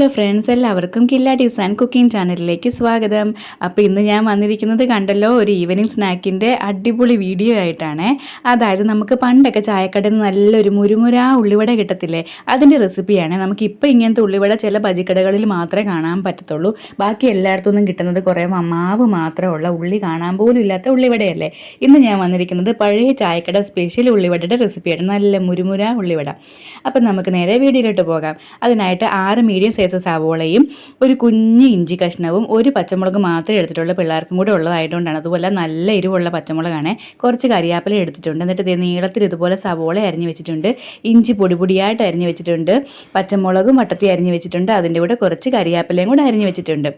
Hello friends എല്ലാവർക്കും കില്ല design cooking ചാനലിലേക്ക് സ്വാഗതം. അപ്പോൾ ഇന്ന് ഞാൻ വന്നിരിക്കുന്നത് കണ്ടല്ലോ ഒരു ഈവനിങ് സ്നാക്കിന്റെ അടിപൊളി വീഡിയോ ആയിട്ടാണ്. അതായത് നമുക്ക് പണ്ടൊക്കെ ചായക്കടയിൽ നല്ലൊരു മുരുമുരാ ഉള്ളിവട കിട്ടത്തില്ലേ? അതിന്റെ റെസിപ്പിയാണ് നമുക്ക് ഇപ്പോൾ ഇങ്ങനത്തെ ഉള്ളിവട ചില ബജിക്കടകളിൽ മാത്രമേ കാണാൻ പറ്റത്തുള്ളൂ. ബാക്കി എല്ലായിടത്തുനിന്നും കിട്ടുന്നത് കുറേ മാവ് മാത്രമുള്ള ഉള്ളി കാണാൻ പോലും ഇല്ലാത്ത ഉള്ളിവടയല്ലേ? ഇന്ന് ഞാൻ വന്നിരിക്കുന്നത് പഴയ ചായക്കട സ്പെഷ്യൽ ഉള്ളിവടയുടെ റെസിപ്പിയാണ് നല്ല മുരുമുര ഉള്ളിവട. അപ്പം നമുക്ക് നേരെ വീഡിയോയിലോട്ട് പോകാം. അതിനായിട്ട് ആറ് മീഡിയം സൈസ് സവോളയും ഒരു കുഞ്ഞ് ഇഞ്ചി കഷ്ണവും ഒരു പച്ചമുളക് മാത്രമേ എടുത്തിട്ടുള്ളൂ പിള്ളേർക്കും കൂടെ ഉള്ളതായതുകൊണ്ടാണ്. അതുപോലെ നല്ല എരിവുള്ള പച്ചമുളകാണ്. കുറച്ച് കറിയാപ്പില എടുത്തിട്ടുണ്ട്. എന്നിട്ട് നീളത്തിൽ ഇതുപോലെ സവോള അരിഞ്ഞ് വെച്ചിട്ടുണ്ട്. ഇഞ്ചി പൊടിപൊടിയായിട്ട് അരിഞ്ഞ് വെച്ചിട്ടുണ്ട്. പച്ചമുളകും വട്ടത്തി അരിഞ്ഞ് വെച്ചിട്ടുണ്ട്. അതിന്റെ കൂടെ കുറച്ച് കരിയാപ്പിലയും കൂടെ അരിഞ്ഞ് വെച്ചിട്ടുണ്ട്.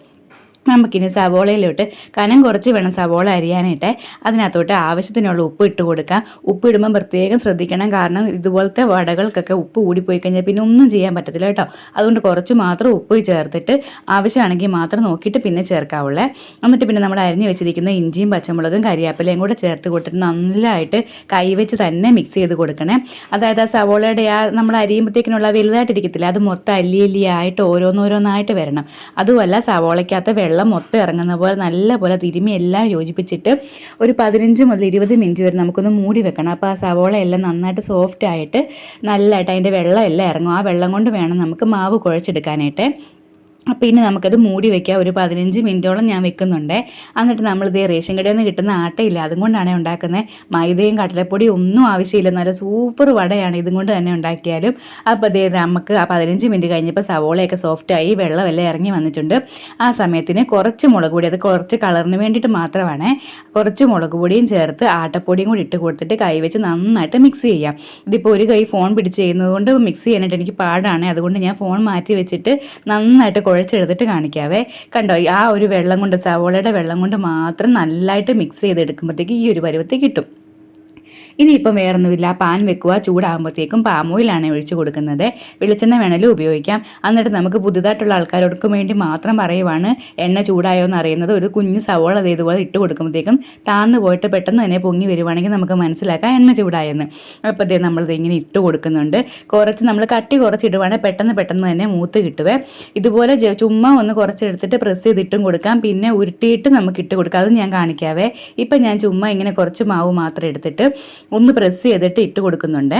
നമുക്കിനി സവോളയിലോട്ട് കനം കുറച്ച് വേണം സവോള അരിയാനായിട്ട്. അതിനകത്തോട്ട് ആവശ്യത്തിനുള്ള ഉപ്പ് ഇട്ട് കൊടുക്കാം ഉപ്പ് ഇടുമ്പോൾ പ്രത്യേകം ശ്രദ്ധിക്കണം. കാരണം ഇതുപോലത്തെ വടകൾക്കൊക്കെ ഉപ്പ് കൂടിപ്പോയി കഴിഞ്ഞാൽ പിന്നെ ഒന്നും ചെയ്യാൻ പറ്റത്തില്ല കേട്ടോ. അതുകൊണ്ട് കുറച്ച് മാത്രം ഉപ്പ് ചേർത്തിട്ട് ആവശ്യമാണെങ്കിൽ മാത്രം നോക്കിയിട്ട് പിന്നെ ചേർക്കാവുള്ളേ. എന്നിട്ട് പിന്നെ നമ്മൾ അരിഞ്ഞ് വെച്ചിരിക്കുന്ന ഇഞ്ചിയും പച്ചമുളകും കരിയാപ്പിലയും കൂടെ ചേർത്ത് കൊടുത്തിട്ട് നല്ലതായിട്ട് കൈവച്ച് തന്നെ മിക്സ് ചെയ്ത് കൊടുക്കണേ. അതായത് ആ സവോളയുടെ ആ നമ്മൾ അരിയുമ്പോഴത്തേക്കിനുള്ള വലുതായിട്ടിരിക്കത്തില്ല. അത് മൊത്തം അല്ലി അല്ലിയായിട്ട് ഓരോന്നോരോന്നായിട്ട് വരണം. അതുമല്ല സവോളയ്ക്കകത്ത് വെള്ളം വെള്ളം മൊത്തം ഇറങ്ങുന്ന പോലെ നല്ലപോലെ തിരുമി എല്ലാം യോജിപ്പിച്ചിട്ട് ഒരു പതിനഞ്ച് മുതൽ ഇരുപത് മിനിറ്റ് വരെ നമുക്കൊന്ന് മൂടി വെക്കണം. അപ്പോൾ ആ സവോള എല്ലാം നന്നായിട്ട് സോഫ്റ്റ് ആയിട്ട് നല്ലതായിട്ട് അതിന്റെ വെള്ളം എല്ലാം ഇറങ്ങും. ആ വെള്ളം കൊണ്ട് വേണം നമുക്ക് മാവ് കുഴച്ചെടുക്കാനായിട്ട്. അപ്പോൾ ഇനി നമുക്കത് മൂടി വെക്കാം. ഒരു പതിനഞ്ച് മിനിറ്റോളം ഞാൻ വെക്കുന്നുണ്ട്. എന്നിട്ട് നമ്മൾ ഇതേ റേഷൻ കടയിൽ നിന്ന് കിട്ടുന്ന ആട്ടയില്ല. അതും കൊണ്ടാണ് ഉണ്ടാക്കുന്നത്. മൈദയും കടലപ്പൊടിയും ഒന്നും ആവശ്യമില്ല. നല്ല സൂപ്പർ വടയാണ് ഇതും കൊണ്ട് തന്നെ ഉണ്ടാക്കിയാലും. അപ്പോൾ അതേ നമുക്ക് ആ പതിനഞ്ച് മിനിറ്റ് കഴിഞ്ഞപ്പോൾ സവോളയൊക്കെ സോഫ്റ്റായി വെള്ളമെല്ലാം ഇറങ്ങി വന്നിട്ടുണ്ട്. ആ സമയത്തിന് കുറച്ച് മുളക് പൊടി അത് കുറച്ച് കളറിന് വേണ്ടിയിട്ട് മാത്രമാണ്. കുറച്ച് മുളക് പൊടിയും ചേർത്ത് ആട്ടപ്പൊടിയും കൂടി ഇട്ട് കൊടുത്തിട്ട് കൈ വെച്ച് നന്നായിട്ട് മിക്സ് ചെയ്യാം. ഇതിപ്പോൾ ഒരു കൈ ഫോൺ പിടിച്ച് ചെയ്യുന്നത് കൊണ്ട് മിക്സ് ചെയ്യാനായിട്ട് എനിക്ക് പാടാണ്. അതുകൊണ്ട് ഞാൻ ഫോൺ മാറ്റി വെച്ചിട്ട് നന്നായിട്ട് കുഴച്ചെടുത്തിട്ട് കാണിക്കാവേ. കണ്ടോ ആ ഒരു വെള്ളം കൊണ്ട് സവോളയുടെ വെള്ളം കൊണ്ട് മാത്രം നല്ലതായിട്ട് മിക്സ് ചെയ്തെടുക്കുമ്പോഴത്തേക്ക് ഈ ഒരു പരുവത്തിൽ കിട്ടും. ഇനിയിപ്പം വേറൊന്നുമില്ല. പാൻ വെക്കുക ചൂടാകുമ്പോഴത്തേക്കും പാം ഓയിലാണ് ഒഴിച്ച് കൊടുക്കുന്നത്. വെളിച്ചെണ്ണ വേണേലും ഉപയോഗിക്കാം. എന്നിട്ട് നമുക്ക് പുതുതായിട്ടുള്ള ആൾക്കാരോടൊക്കെ വേണ്ടി മാത്രം പറയുവാണ് എണ്ണ ചൂടായോ എന്ന് അറിയുന്നത്. ഒരു കുഞ്ഞ് സവോള അത് ഇതുപോലെ ഇട്ട് കൊടുക്കുമ്പോഴത്തേക്കും താന്ന് പോയിട്ട് പെട്ടെന്ന് തന്നെ പൊങ്ങി വരുവാണെങ്കിൽ നമുക്ക് മനസ്സിലാക്കാം എണ്ണ ചൂടായെന്ന്. അപ്പോൾ ഇതേ നമ്മളിത് ഇങ്ങനെ ഇട്ട് കൊടുക്കുന്നുണ്ട്. കുറച്ച് നമ്മൾ കട്ടി കുറച്ച് ഇടുവാണെങ്കിൽ പെട്ടെന്ന് പെട്ടെന്ന് തന്നെ മൂത്ത് കിട്ടുവേ. ഇതുപോലെ ചുമ്മാ ഒന്ന് കുറച്ചെടുത്തിട്ട് പ്രസ് ചെയ്തിട്ടും കൊടുക്കാം. പിന്നെ ഉരുട്ടിയിട്ട് നമുക്ക് ഇട്ട് കൊടുക്കാം. അത് ഞാൻ കാണിക്കാവേ. ഇപ്പം ഞാൻ ചുമ്മാ ഇങ്ങനെ കുറച്ച് മാവ് മാത്രം എടുത്തിട്ട് ഒന്ന് പ്രസ് ചെയ്തിട്ട് ഇട്ട് കൊടുക്കുന്നുണ്ട്.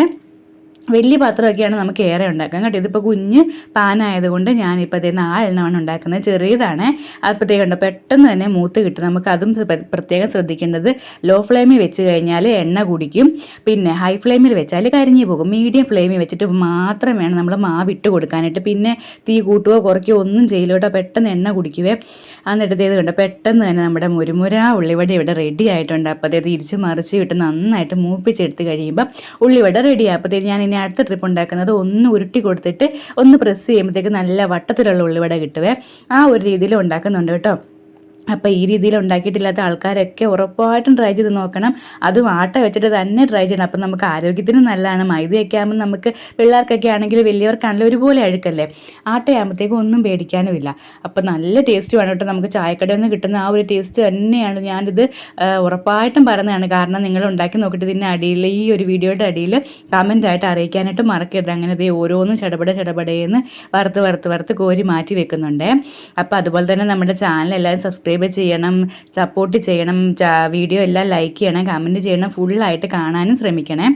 വലിയ പാത്രമൊക്കെയാണ് നമുക്ക് ഏറെ ഉണ്ടാക്കാൻ. കേട്ടോ ഇതിപ്പോൾ കുഞ്ഞ് പാനായതുകൊണ്ട് ഞാനിപ്പോൾ അതേ നാലെണ്ണമാണ് ഉണ്ടാക്കുന്നത്. ചെറിയതാണ്. അപ്പോഴത്തേക്ക് ഉണ്ട് പെട്ടെന്ന് തന്നെ മൂത്ത് കിട്ടും. നമുക്ക് അതും പ്രത്യേകം ശ്രദ്ധിക്കേണ്ടത് ലോ ഫ്ലെയിമിൽ വെച്ച് കഴിഞ്ഞാൽ എണ്ണ കുടിക്കും. പിന്നെ ഹൈ ഫ്ലെയിമിൽ വെച്ചാൽ കരിഞ്ഞു പോകും. മീഡിയം ഫ്ലെയിമിൽ വെച്ചിട്ട് മാത്രം വേണം നമ്മൾ മാവ് ഇട്ട് കൊടുക്കാനായിട്ട്. പിന്നെ തീ കൂട്ടുകയോ കുറയ്ക്കുകയോ ഒന്നും ചെയ്യില്ല പെട്ടെന്ന് എണ്ണ കുടിക്കുവേ. എന്നിട്ട് ഇത് കണ്ടോ? പെട്ടെന്ന് തന്നെ നമ്മുടെ മുരുമുര ഉള്ളിവട ഇവിടെ റെഡി ആയിട്ടുണ്ട്. അപ്പോഴത്തേത് തിരിച്ച് മറിച്ച് കിട്ടും നന്നായിട്ട് മൂപ്പിച്ചെടുത്ത് കഴിയുമ്പോൾ ഉള്ളിവട റെഡിയായി അപ്പോഴത്തേക്ക് ഞാൻ ഇനി അടുത്ത ട്രിപ്പ് ഉണ്ടാക്കുന്നത് ഒന്ന് ഉരുട്ടി കൊടുത്തിട്ട് ഒന്ന് പ്രസ് ചെയ്യുമ്പോഴത്തേക്ക് നല്ല വട്ടത്തിലുള്ള ഉള്ളിവട കിട്ടുവേ. ആ ഒരു രീതിയിൽ ഉണ്ടാക്കുന്നുണ്ട് കേട്ടോ. അപ്പോൾ ഈ രീതിയിൽ ഉണ്ടാക്കിയിട്ടില്ലാത്ത ആൾക്കാരൊക്കെ ഉറപ്പായിട്ടും ട്രൈ ചെയ്ത് നോക്കണം. അതും ആട്ട വെച്ചിട്ട് തന്നെ ട്രൈ ചെയ്യണം. അപ്പം നമുക്ക് ആരോഗ്യത്തിന് നല്ലതാണ്. മൈദയൊക്കെ ആകുമ്പോൾ നമുക്ക് പിള്ളേർക്കൊക്കെ ആണെങ്കിൽ വലിയവർക്കാണെങ്കിലും ഒരുപോലെ അഴുക്കല്ലേ? ആട്ടയാകുമ്പോഴത്തേക്കും ഒന്നും പേടിക്കാനുമില്ല. അപ്പം നല്ല ടേസ്റ്റ് വേണം കേട്ടോ. നമുക്ക് ചായക്കടയിൽ നിന്ന് കിട്ടുന്ന ആ ഒരു ടേസ്റ്റ് തന്നെയാണ് ഞാനിത് ഉറപ്പായിട്ടും പറയുന്നതാണ്. കാരണം നിങ്ങൾ ഉണ്ടാക്കി നോക്കിയിട്ട് ഇതിന്റെ അടിയിൽ ഈ ഒരു വീഡിയോയുടെ അടിയിൽ കമന്റായിട്ട് അറിയിക്കാനായിട്ട് മറക്കരുത്. അങ്ങനെ ഇത് ഓരോന്നും ചടപട ചടപടയെന്ന് വറുത്ത് വറുത്ത് വറുത്ത് കോരി മാറ്റി വെക്കുന്നുണ്ട്. അപ്പോൾ അതുപോലെ തന്നെ നമ്മുടെ ചാനൽ എല്ലാവരും സബ്സ്ക്രൈബ് സബ്സ്ക്രൈബ് ചെയ്യണം സപ്പോർട്ട് ചെയ്യണം വീഡിയോ എല്ലാം ലൈക്ക് ചെയ്യണം കമന്റ് ചെയ്യണം ഫുള്ളായിട്ട് കാണാനും ശ്രമിക്കണേ.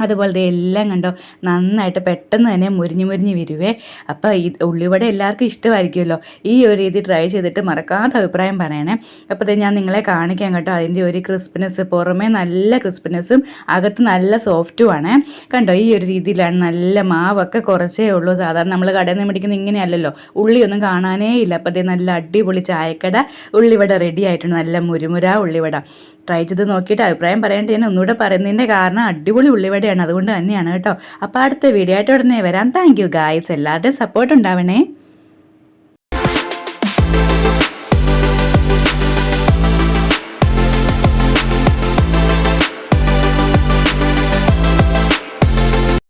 അതുപോലത്തെ എല്ലാം കണ്ടോ? നന്നായിട്ട് പെട്ടെന്ന് തന്നെ മുരിഞ്ഞ് മുരിഞ്ഞ് വരുവേ. അപ്പോൾ ഈ ഉള്ളിവട എല്ലാവർക്കും ഇഷ്ടമായിരിക്കുമല്ലോ. ഈ ഒരു രീതി ട്രൈ ചെയ്തിട്ട് മറക്കാത്ത അഭിപ്രായം പറയണേ. അപ്പോൾ ഞാൻ നിങ്ങളെ കാണിക്കാൻ കേട്ടോ. അതിന്റെ ഒരു ക്രിസ്പിനെസ് പുറമേ നല്ല ക്രിസ്പിനെസ്സും അകത്ത് നല്ല സോഫ്റ്റുമാണ് കണ്ടോ? ഈ ഒരു രീതിയിലാണ് നല്ല മാവൊക്കെ കുറച്ചേ ഉള്ളൂ. സാധാരണ നമ്മൾ കടയിൽ നിന്ന് മേടിക്കുന്ന ഇങ്ങനെയല്ലല്ലോ. ഉള്ളിയൊന്നും കാണാനേ ഇല്ല. അപ്പോൾ അതേ നല്ല അടിപൊളി ചായക്കട ഉള്ളിവട റെഡി ആയിട്ടുണ്ട്. നല്ല മുരുമുര ഉള്ളിവട. ട്രൈ ചെയ്ത് നോക്കിയിട്ട് അഭിപ്രായം പറയേണ്ടത് ഞാൻ ഒന്നുകൂടെ പറയുന്നതിന്റെ കാരണം അടിപൊളി ഉള്ളിവടയാണ് അതുകൊണ്ട് തന്നെയാണ് കേട്ടോ. അപ്പോൾ അടുത്ത വീഡിയോ ആയിട്ട് ഉടനെ വരാം. താങ്ക് യു ഗായ്സ് എല്ലാവരുടെയും സപ്പോർട്ട് ഉണ്ടാവണേ.